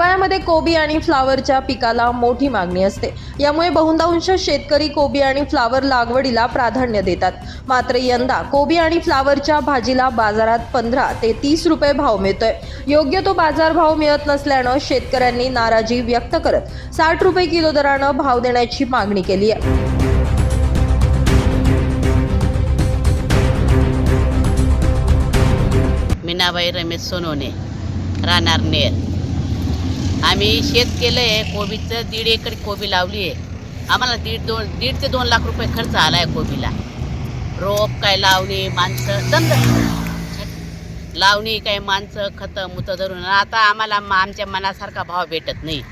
हिवाळ्यामध्ये कोबी आणि फ्लावरच्या पिकाला मोठी मागणी असते. यामुळे बहुतांश शेतकरी कोबी आणि फ्लावर लागवडीला प्राधान्य देतात. मात्र यंदा कोबी आणि फ्लावरच्या भाजीला बाजारात पंधरा ते तीस रुपये भाव मिळतोय. योग्य तो बाजारभाव मिळत नसल्यानं शेतकऱ्यांनी नाराजी व्यक्त करत साठ रुपये किलो दरानं भाव देण्याची मागणी केली आहे. मीनाबाई रमेश सोनोने राहणार नेर. आम्ही शेत केलं आहे कोबीचं दीड एकर कोबी लावली आहे आम्हाला दीड दोन दीड ते दोन लाख रुपये खर्च आला आहे कोबीला. रोप काय लावणी माणसं दंद लावणी काय माणसं खतं मुतं धरून. आता आम्हाला म- आमच्या मनासारखा भाव भेटत नाही.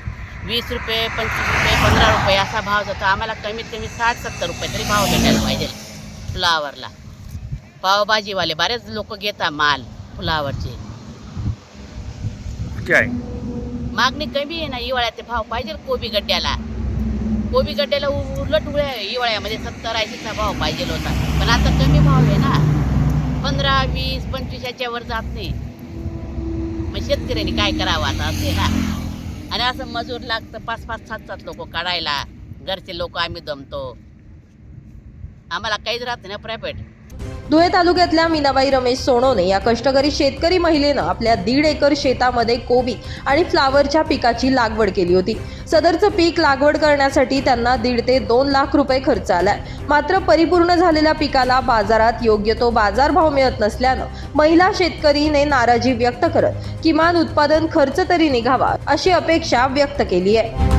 वीस रुपये पंचवीस रुपये पंधरा रुपये असा भाव जातो. आम्हाला कमीत कमी साठ सत्तर रुपये तरी भाव भेटायला पाहिजे फुलावरला. पावभाजीवाले बरेच लोक घेतात माल फुलावरचे. काय? मागणी कमी आहे ना हिवाळ्याचे भाव पाहिजे कोबी गड्ड्याला. कोबी गड्ड्याला उलट उळ्या हिवाळ्यामध्ये सत्तर ऐंशीचा भाव पाहिजे होता. पण आता कमी भाव आहे ना. पंधरा वीस पंचवीस याच्यावर जात नाही. मग शेतकऱ्यांनी काय करावं आता असे ना. आणि असं मजूर लागतं पाच पाच सात सात लोक काढायला. घरचे लोक आम्ही दमतो. आम्हाला काहीच राहत नाही ना प्रायव्हेट धुळे तालुक्यातल्या मीनाबाई रमेश सोनोने या कष्टकरी शेतकरी महिलेनं आपल्या दीड एकर शेतामध्ये कोबी आणि फ्लावरच्या पिकाची लागवड केली होती. सदरचं पीक लागवड करण्यासाठी त्यांना दीड ते दोन लाख रुपये खर्च आलाय. मात्र परिपूर्ण झालेल्या पिकाला बाजारात योग्य तो बाजारभाव मिळत नसल्यानं महिला शेतकरीने नाराजी व्यक्त करत किमान उत्पादन खर्च तरी निघावा अशी अपेक्षा व्यक्त केली आहे.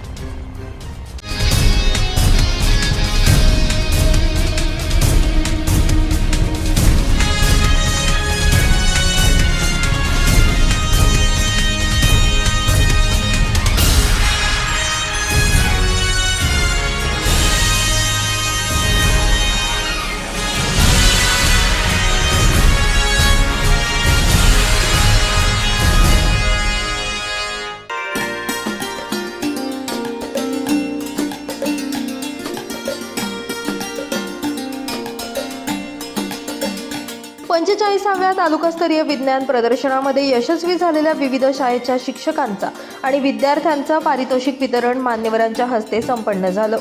जिल्हा तालुकास्तरीय विज्ञान प्रदर्शनामध्ये यशस्वी झालेल्या विविध शाळेच्या शिक्षकांचा आणि विद्यार्थ्यांचं पारितोषिक वितरण मान्यवरांच्या हस्ते संपन्न झालं.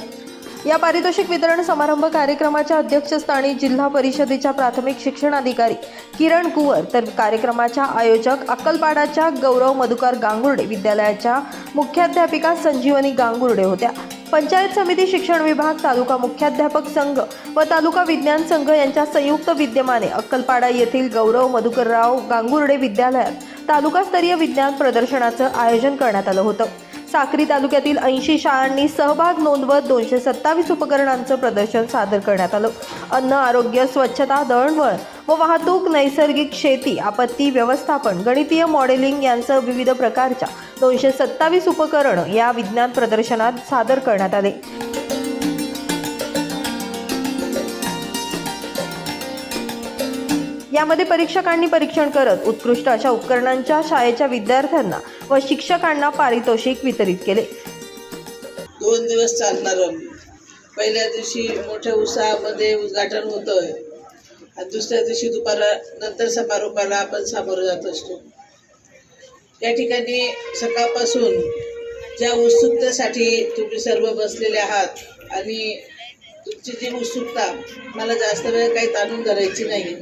या पारितोषिक वितरण समारंभ कार्यक्रमाच्या अध्यक्षस्थानी जिल्हा परिषदेच्या प्राथमिक शिक्षणाधिकारी किरण कुवर तर कार्यक्रमाच्या आयोजक अक्कलपाडाच्या गौरव मधुकर गांगुर्डे विद्यालयाच्या मुख्याध्यापिका संजीवनी गांगुर्डे होत्या. पंचायत समिती शिक्षण विभाग तालुका मुख्याध्यापक संघ व तालुका विज्ञान संघ यांच्या संयुक्त विद्यमाने अक्कलपाडा येथील गौरव मधुकरराव गांगुर्डे विद्यालयात तालुकास्तरीय विज्ञान प्रदर्शनाचं आयोजन करण्यात आलं होतं. साक्री तालुक्यातील ऐंशी शाळांनी सहभाग नोंदवत दोनशे सत्तावीस उपकरणांचं प्रदर्शन सादर करण्यात आलं. अन्न आरोग्य स्वच्छता दळणवळण व वाहतूक नैसर्गिक शेती आपत्ती व्यवस्थापन गणितीय मॉडेलिंग यांसह विविध प्रकारच्या दोनशे सत्तावीस उपकरण या विज्ञान प्रदर्शनात सादर करण्यात आले. यामध्ये परीक्षकांनी परीक्षण करत उत्कृष्ट अशा उपकरणांच्या शाळेच्या विद्यार्थ्यांना व शिक्षकांना पारितोषिक वितरित केले. दोन दिवस चालणार पहिल्या दिवशी मोठ्या उत्साहामध्ये उद्घाटन होतं आणि दुसऱ्या दिवशी दुपारा नंतर समारोपाला आपण सामोरं जात असतो. या ठिकाणी सकाळपासून ज्या उत्सुकतेसाठी तुम्ही सर्व बसलेले आहात आणि तुमची जी उत्सुकता मला जास्त वेळ काही ताणून धरायची नाही.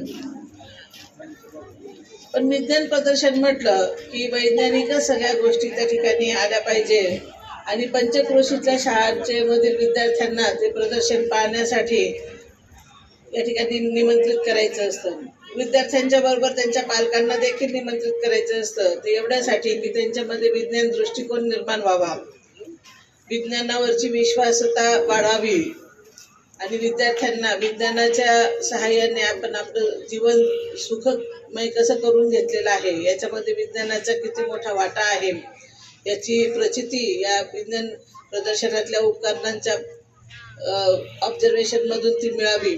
पण विज्ञान प्रदर्शन म्हटलं की वैज्ञानिकच सगळ्या गोष्टी त्या ठिकाणी आल्या पाहिजे आणि पंचक्रोशीतल्या शाळांचे मधील विद्यार्थ्यांना ते प्रदर्शन पाहण्यासाठी या ठिकाणी निमंत्रित करायचं असतं. विद्यार्थ्यांच्या बरोबर त्यांच्या पालकांना देखील निमंत्रित करायचं असतं. ते एवढ्यासाठी की त्यांच्यामध्ये विज्ञान दृष्टिकोन निर्माण व्हावा. विज्ञानावरची विश्वासता वाढावी. आणि विद्यार्थ्यांना विज्ञानाच्या सहाय्याने आपण आपलं जीवन सुखमय कसं करून घेतलेलं आहे याच्यामध्ये विज्ञानाचा किती मोठा वाटा आहे याची प्रचिती या विज्ञान प्रदर्शनातल्या उपकरणांच्या ऑब्झर्वेशनमधून ती मिळावी.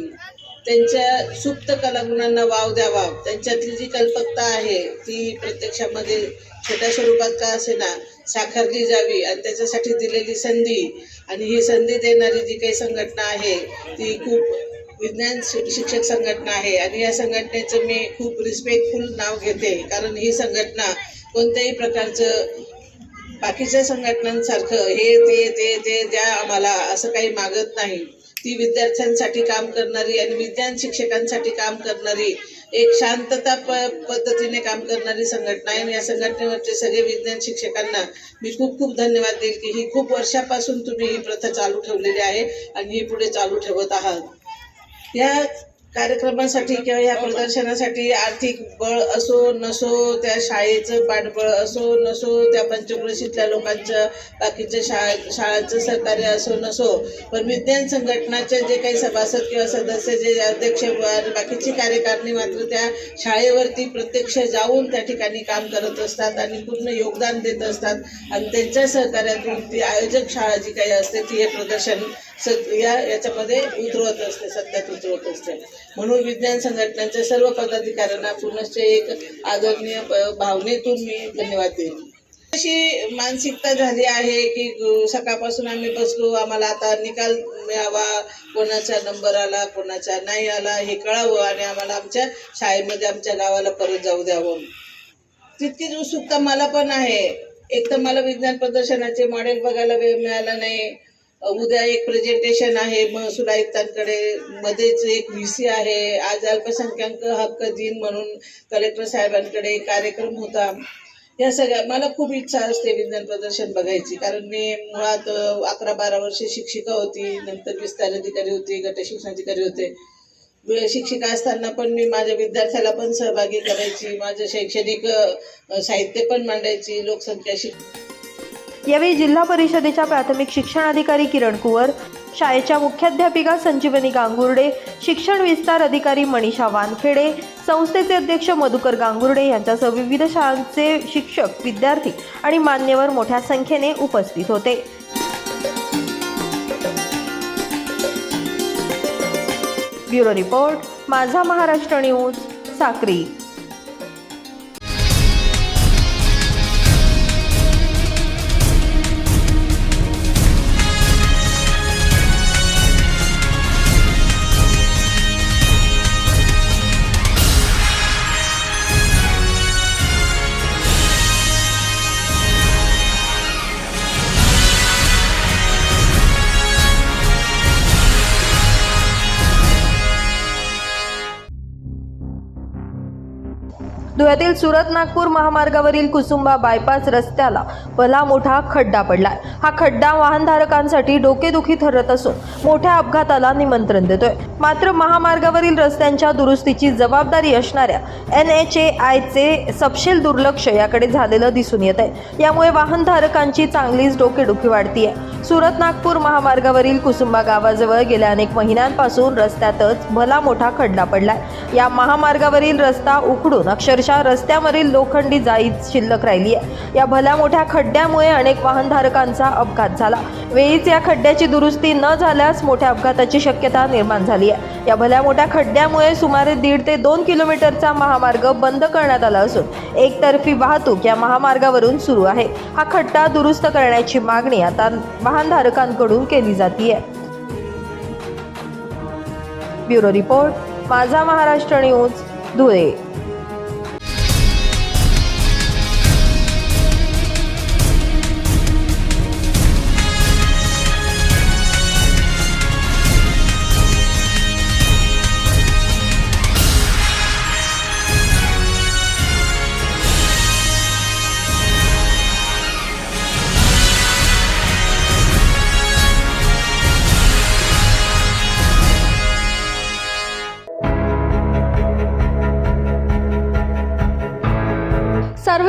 त्यांच्या सुप्त कलागुणांना वाव द्यावा. त्यांच्यातली जी कल्पकता आहे ती प्रत्यक्षामध्ये छोट्या स्वरूपात का असेना साकारली जावी आणि त्याच्यासाठी दिलेली संधी आणि ही संधी देणारी जी काही संघटना आहे ती खूप विज्ञान शिक्षक संघटना आहे आणि या संघटनेचं मी खूप रिस्पेक्टफुल नाव घेते. कारण ही संघटना कोणत्याही प्रकारचं बाकीच्या संघटनांसारखं हे ते ते ते द्या आम्हाला असं काही मागत नाही. ती विद्यार्थ्यांसाठी काम करणारी आणि विज्ञान शिक्षकांसाठी काम करणारी एक शांतता प पद्धतीने काम करणारी संघटना आहे. आणि या संघटनेवरचे सगळे विज्ञान शिक्षकांना मी खूप खूप धन्यवाद देईल की ही खूप वर्षापासून तुम्ही ही प्रथा चालू ठेवलेली आहे आणि ही पुढे चालू ठेवत आहात. या कार्यक्रमासाठी किंवा या प्रदर्शनासाठी आर्थिक बळ असो नसो त्या शाळेचं पाठबळ असो नसो त्या पंचक्रोशीतल्या लोकांचं बाकीच्या शाळा शाळांचं सहकार्य असो नसो. पण विज्ञान संघटनाचे जे काही सभासद किंवा सदस्य जे अध्यक्ष बाकीची कार्यकारणी मात्र त्या शाळेवरती प्रत्यक्ष जाऊन त्या ठिकाणी काम करत असतात आणि पूर्ण योगदान देत असतात. आणि त्यांच्या सहकार्यातून ती आयोजक शाळा जी काही असते ती हे प्रदर्शन स या याच्यामध्ये उतरवत असते सत्यात उतरवत असते. म्हणून विज्ञान संघटनांच्या सर्व पदाधिकाऱ्यांना पुनश्च एक आदरणीय भावनेतून मी धन्यवाद देईन. अशी मानसिकता झाली आहे की सकाळपासून आम्ही बसलो आम्हाला आता निकाल मिळावा कोणाचा नंबर आला कोणाचा नाही आला हे कळावं आणि आम्हाला आमच्या शाळेमध्ये आमच्या गावाला परत जाऊ द्यावं. तितकीच उत्सुकता मला पण आहे. एक तर मला विज्ञान प्रदर्शनाचे मॉडेल बघायला वेळ मिळाला नाही. उद्या एक प्रेझेंटेशन आहे महसूल आयुक्तांकडे मध्येच एक व्ही सी आहे आज अल्पसंख्याक हक्क दिन म्हणून कलेक्टर साहेबांकडे कार्यक्रम होता. या सगळ्या मला खूप इच्छा असते विज्ञान प्रदर्शन बघायची कारण मी मुळात अकरा बारा वर्षे शिक्षिका होती नंतर विस्तार अधिकारी होती गट शिक्षणाधिकारी होते. शिक्षिका असताना पण मी माझ्या विद्यार्थ्याला पण सहभागी करायची माझं शैक्षणिक साहित्य पण मांडायची लोकसंख्या शिक यावेळी जिल्हा परिषदेच्या प्राथमिक शिक्षण अधिकारी किरण कुवर शाळेच्या मुख्याध्यापिका संजीवनी गांगुर्डे शिक्षण विस्तार अधिकारी मनीषा वानखेडे संस्थेचे अध्यक्ष मधुकर गांगुर्डे यांच्यासह विविध शाळांचे शिक्षक विद्यार्थी आणि मान्यवर मोठ्या संख्येने उपस्थित होते. Bureau report Majha Maharashtra news Sakri. धुळ्यातील Surat Nagpur महामार्गावरील कुसुंबा बायपास रस्त्याला भला मोठा खड्डा पडलाय. हा खड्डा वाहनधारकांसाठी डोकेदुखी ठरत असून मोठ्या अपघाताला निमंत्रण देतोय. मात्र महामार्गावरील रस्त्यांच्या दुरुस्तीची जबाबदारी असणाऱ्या एन एच ए आयचे सपशेल दुर्लक्ष याकडे झालेलं दिसून येत आहे यामुळे वाहनधारकांची चांगलीच डोकेदुखी वाढतीये. सुरत नागपूर महामार्गावरील कुसुंबा गावाजवळ गेल्या अनेक महिन्यांपासून रस्त्यातच भला मोठा खड्डा पडलाय. या महामार्गावरील रस्ता उखडून अक्षरशः रस्त्यावरील लोखंडी जाळी शिल्लक राहिली आहे. या भल्या मोठ्या खड्ड्यामुळे अनेक वाहनधारकांचा अपघात झाला. वेळीच या खड्ड्याची दुरुस्ती न झाल्यास मोठ्या अपघाताची शक्यता निर्माण झाली आहे. या भल्या मोठ्या खड्ड्यामुळे सुमारे दीड ते दोन किलोमीटरचा महामार्ग बंद करण्यात आला असून एकतर्फी वाहतूक या महामार्गावरून सुरू आहे. हा खड्डा दुरुस्त करण्याची मागणी आता वाहनधारकांकडून केली जाते ब्युरो रिपोर्ट माझा महाराष्ट्र न्यूज धुळे.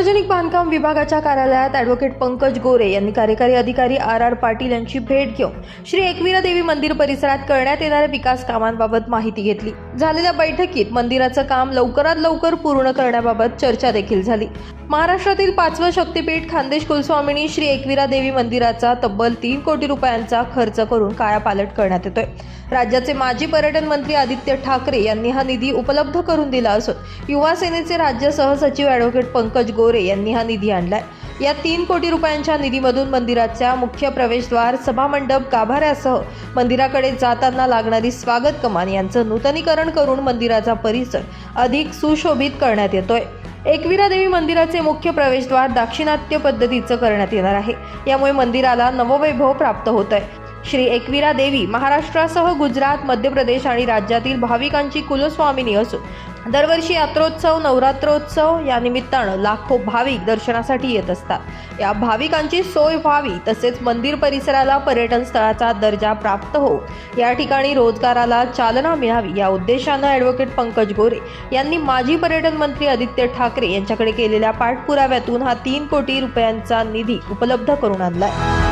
सार्वजनिक बांधकाम विभागाच्या कार्यालयात ॲडव्होकेट पंकज गोरे यांनी कार्यकारी अधिकारी आर आर पाटील यांची भेट घेऊन श्री एकविरा देवी मंदिर परिसरात करण्यात येणाऱ्या विकास कामांबाबत माहिती घेतली. झालेल्या बैठकीत मंदिराचं काम लवकरात लवकर पूर्ण करण्याबाबत चर्चा देखील झाली. महाराष्ट्रातील पाचवं शक्तीपीठ खानदेश कुलस्वामिनी श्री एकविरा देवी मंदिराचा तब्बल तीन कोटी रुपयांचा खर्च करून कायापालट करण्यात येतोय. राज्याचे माजी पर्यटन मंत्री आदित्य ठाकरे यांनी हा निधी उपलब्ध करून दिला असून युवा सेनेचे राज्य सहसचिव ॲडव्होकेट पंकज गोरे गोरे यांनी हा निधी आणलाय. या तीन कोटी रुपयांच्या निधीमधून मंदिराच्या मुख्य प्रवेशद्वार सभामंडप गाभाऱ्यासह मंदिराकडे जाताना लागणारी स्वागत कमान यांचं नूतनीकरण करून मंदिराचा परिसर अधिक सुशोभित करण्यात येतोय. एकविरा देवी मंदिराचे मुख्य प्रवेशद्वार दाक्षिणात्य पद्धतीचं करण्यात येणार आहे. यामुळे मंदिराला नववैभव प्राप्त होत आहे श्री एकविरा देवी महाराष्ट्रासह गुजरात मध्य प्रदेश आणि राज्यातील भाविकांची कुलस्वामिनी असून दरवर्षी यात्रोत्सव नवरात्रोत्सव या निमित्तानं लाखो भाविक दर्शनासाठी येत असतात. या भाविकांची सोय व्हावी तसेच मंदिर परिसराला पर्यटन स्थळाचा दर्जा प्राप्त हो. या ठिकाणी रोजगाराला चालना मिळावी या उद्देशानं ॲडव्होकेट पंकज गोरे यांनी माजी पर्यटन मंत्री आदित्य ठाकरे यांच्याकडे केलेल्या पाठपुराव्यातून हा तीन कोटी रुपयांचा निधी उपलब्ध करून आणलाय.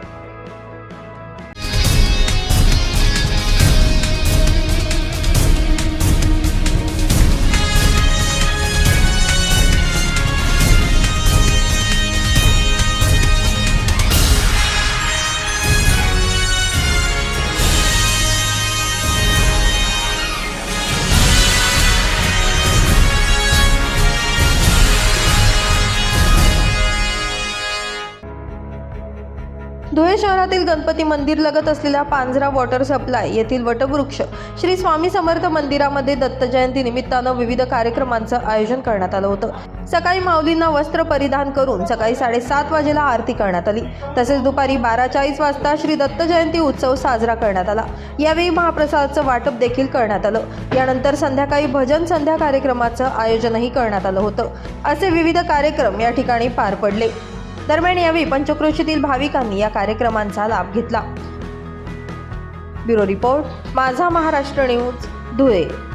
शहरातील गणपती मंदिर लगत असलेल्या पांझरा वॉटर सप्लाय येथील वटवृक्ष श्री स्वामी समर्थ मंदिरामध्ये दत्त जयंती निमित्तानं विविध कार्यक्रमांचं आयोजन करण्यात आलं होतं. सकाळी माऊलींना वस्त्र परिधान करून सकाळी साडेसात वाजेला आरती करण्यात आली. तसेच दुपारी बारा चाळीस वाजता श्री दत्त जयंती उत्सव साजरा करण्यात आला. यावेळी महाप्रसादाचं वाटप देखील करण्यात आलं. यानंतर संध्याकाळी भजन संध्या कार्यक्रमाचं आयोजनही करण्यात आलं होतं. असे विविध कार्यक्रम या ठिकाणी पार पडले. दरम्यान यावेळी पंचक्रोशीतील भाविकांनी या कार्यक्रमांचा लाभ घेतला. ब्युरो रिपोर्ट माझा महाराष्ट्र न्यूज धुळे.